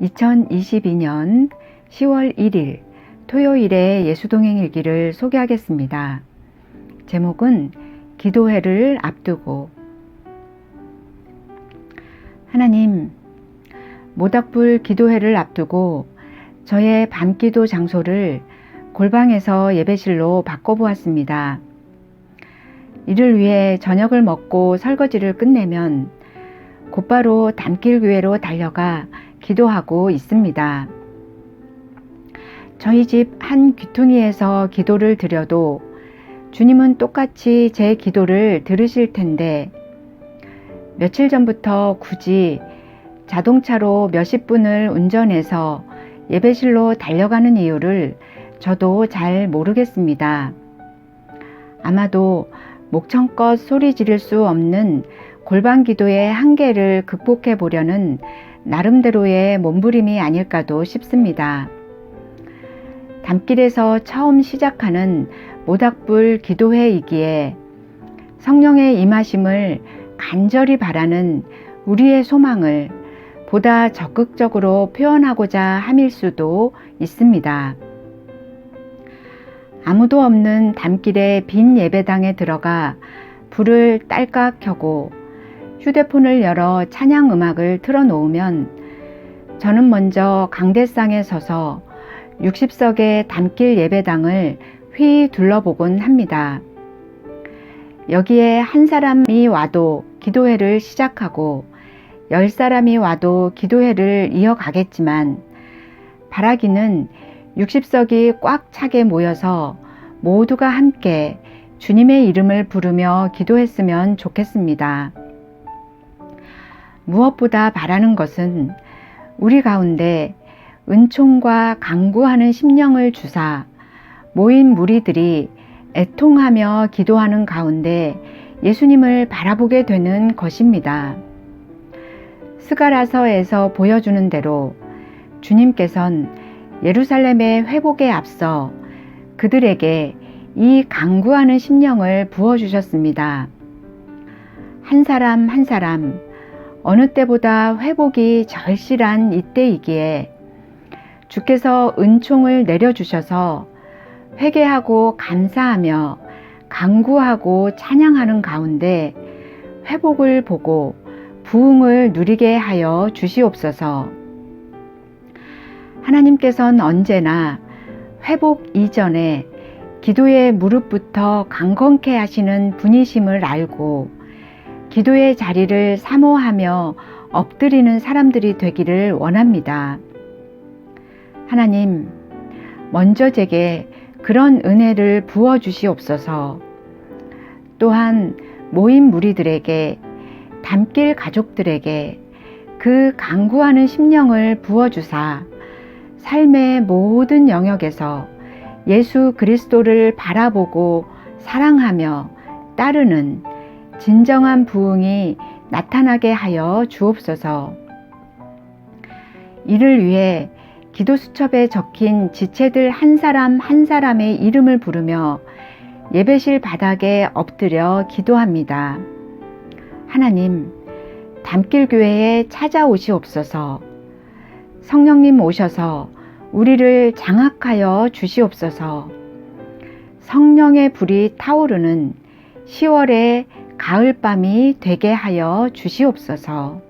2022년 10월 1일 토요일의 예수동행 일기를 소개하겠습니다. 제목은 기도회를 앞두고 하나님, 모닥불 기도회를 앞두고 저의 밤기도 장소를 골방에서 예배실로 바꿔보았습니다. 이를 위해 저녁을 먹고 설거지를 끝내면 곧바로 담길교회로 달려가 기도하고 있습니다. 저희 집 한 귀퉁이에서 기도를 드려도 주님은 똑같이 제 기도를 들으실 텐데 며칠 전부터 굳이 자동차로 몇십 분을 운전해서 예배실로 달려가는 이유를 저도 잘 모르겠습니다. 아마도 목청껏 소리 지를 수 없는 골반 기도의 한계를 극복해 보려는 나름대로의 몸부림이 아닐까도 싶습니다. 담길에서 처음 시작하는 모닥불 기도회이기에 성령의 임하심을 간절히 바라는 우리의 소망을 보다 적극적으로 표현하고자 함일 수도 있습니다. 아무도 없는 담길의 빈 예배당에 들어가 불을 딸깍 켜고 휴대폰을 열어 찬양 음악을 틀어 놓으면 저는 먼저 강대상에 서서 60석의 담길 예배당을 휘 둘러보곤 합니다. 여기에 한 사람이 와도 기도회를 시작하고 열 사람이 와도 기도회를 이어가겠지만 바라기는 60석이 꽉 차게 모여서 모두가 함께 주님의 이름을 부르며 기도했으면 좋겠습니다. 무엇보다 바라는 것은 우리 가운데 은총과 강구하는 심령을 주사 모인 무리들이 애통하며 기도하는 가운데 예수님을 바라보게 되는 것입니다. 스가라서에서 보여주는 대로 주님께선 예루살렘의 회복에 앞서 그들에게 이 강구하는 심령을 부어주셨습니다. 한 사람 한 사람 어느 때보다 회복이 절실한 이때이기에 주께서 은총을 내려주셔서 회개하고 감사하며 강구하고 찬양하는 가운데 회복을 보고 부흥을 누리게 하여 주시옵소서. 하나님께서는 언제나 회복 이전에 기도의 무릎부터 강건케 하시는 분이심을 알고 기도의 자리를 사모하며 엎드리는 사람들이 되기를 원합니다. 하나님, 먼저 제게 그런 은혜를 부어 주시옵소서. 또한 모임 무리들에게 담길 가족들에게 그 강구하는 심령을 부어 주사 삶의 모든 영역에서 예수 그리스도를 바라보고 사랑하며 따르는 진정한 부흥이 나타나게 하여 주옵소서. 이를 위해 기도 수첩에 적힌 지체들 한 사람 한 사람의 이름을 부르며 예배실 바닥에 엎드려 기도합니다. 하나님, 담길교회에 찾아오시옵소서. 성령님 오셔서 우리를 장악하여 주시옵소서. 성령의 불이 타오르는 10월의 가을밤이 되게 하여 주시옵소서.